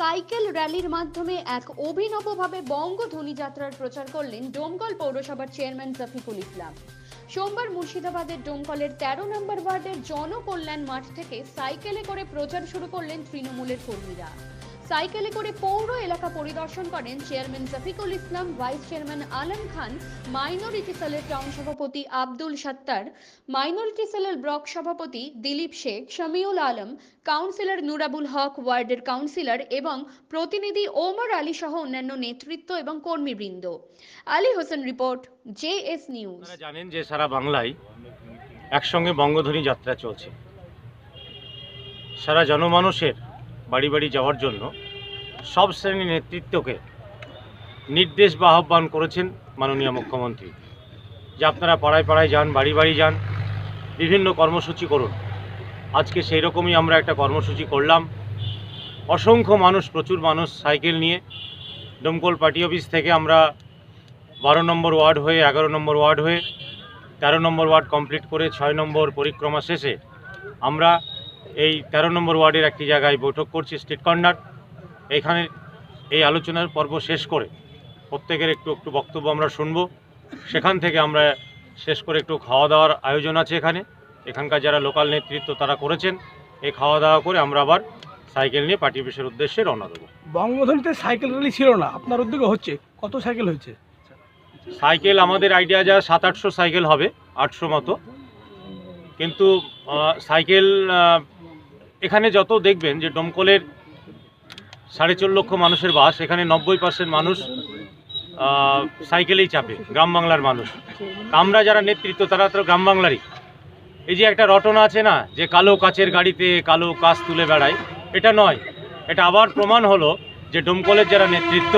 Cycle র্যালির মাধ্যমে এক অভিনবভাবে বঙ্গ যাত্রার প্রচার করলেন ডোমকল পৌরসভার চেয়ারম্যান জাফিকুল ইসলাম। সোমবার মুর্শিদাবাদের ডোমকলের তেরো নম্বর ওয়ার্ডের জনকল্যাণ মাঠ থেকে সাইকেলে করে প্রচার শুরু করলেন তৃণমূলের কর্মীরা। সাইকেলে করে পৌর এলাকা পরিদর্শন করেন chairman Rafikul Islam, vice chairman Alam Khan, minority সেলের টাউন সভাপতি আব্দুল সত্তার, মাইনরিটি সেলের ব্লক সভাপতি দিলীপ শেখ, শমিউল আলম, কাউন্সিলর নুরাবুল হক, ওয়ার্ডের কাউন্সিলর এবং প্রতিনিধি ওমর আলী সহ অন্যান্য নেতৃত্ব এবং কর্মীবৃন্দ। Ali Hossain report, JS news. আপনারা জানেন যে সারা বাংলায় একসঙ্গে বঙ্গধ্বনি যাত্রা চলছে। সারা জনমানুষের বাড়ি বাড়ি যাওয়ার জন্য সব শ্রেণির নেতৃত্বকে নির্দেশ বা আহ্বান করেছেন মাননীয় মুখ্যমন্ত্রী। যে আপনারা পাড়ায় পাড়ায় যান, বাড়ি বাড়ি যান, বিভিন্ন কর্মসূচি করুন। আজকে সেই রকমই আমরা একটা কর্মসূচি করলাম। অসংখ্য মানুষ, প্রচুর মানুষ সাইকেল নিয়ে দমকল পার্টি অফিস থেকে আমরা বারো নম্বর ওয়ার্ড হয়ে, এগারো নম্বর ওয়ার্ড হয়ে, তেরো নম্বর ওয়ার্ড কমপ্লিট করে, ছয় নম্বর পরিক্রমা শেষে আমরা এই তেরো নম্বর ওয়ার্ডের একটি জায়গায় বৈঠক করছি স্ট্রিট কর্নার। এইখানে এই আলোচনার পর্ব শেষ করে প্রত্যেকের একটু একটু বক্তব্য আমরা শুনব। সেখান থেকে আমরা শেষ করে একটু খাওয়া দাওয়ার আয়োজন আছে এখানে। এখানকার যারা লোকাল নেতৃত্ব তারা করেছেন। এই খাওয়া দাওয়া করে আমরা আবার সাইকেল নিয়ে পার্টি অফিসের উদ্দেশ্যে রওনা দেবো। বঙ্গধ্বনিতে সাইকেল র্যালি ছিল না। আপনার উদ্যোগে হচ্ছে। কত সাইকেল হয়েছে? সাইকেল আমাদের আইডিয়া যা সাত আটশো সাইকেল হবে আটশো মতো। কিন্তু সাইকেল এখানে যত দেখবেন যে ডমকলের সাড়ে চার লক্ষ মানুষের বাস, এখানে নব্বই পার্সেন্ট মানুষ সাইকেলেই চাপে, গ্রাম বাংলার মানুষ। আমরা যারা নেতৃত্ব, তারা তো গ্রাম বাংলারই। এই যে একটা রটনা আছে না, যে কালো কাচের গাড়িতে কালো কাজ তুলে বেড়ায়, এটা নয়। এটা আবার প্রমাণ হলো যে ডমকলের যারা নেতৃত্ব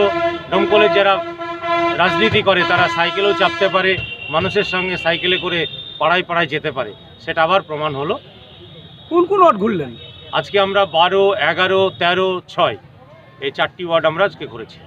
ডমকলের যারা রাজনীতি করে, তারা সাইকেলেও চাপতে পারে, মানুষের সঙ্গে সাইকেলে করে পাড়ায় পাড়ায় যেতে পারে। সেটা আবার প্রমাণ হলো। কোন কোন ওয়ার্ড ঘুরলেন? আজকে আমরা বারো এগারো তেরো ছয় এই চারটি ওয়ার্ড আমরা আজকে ঘুরেছি।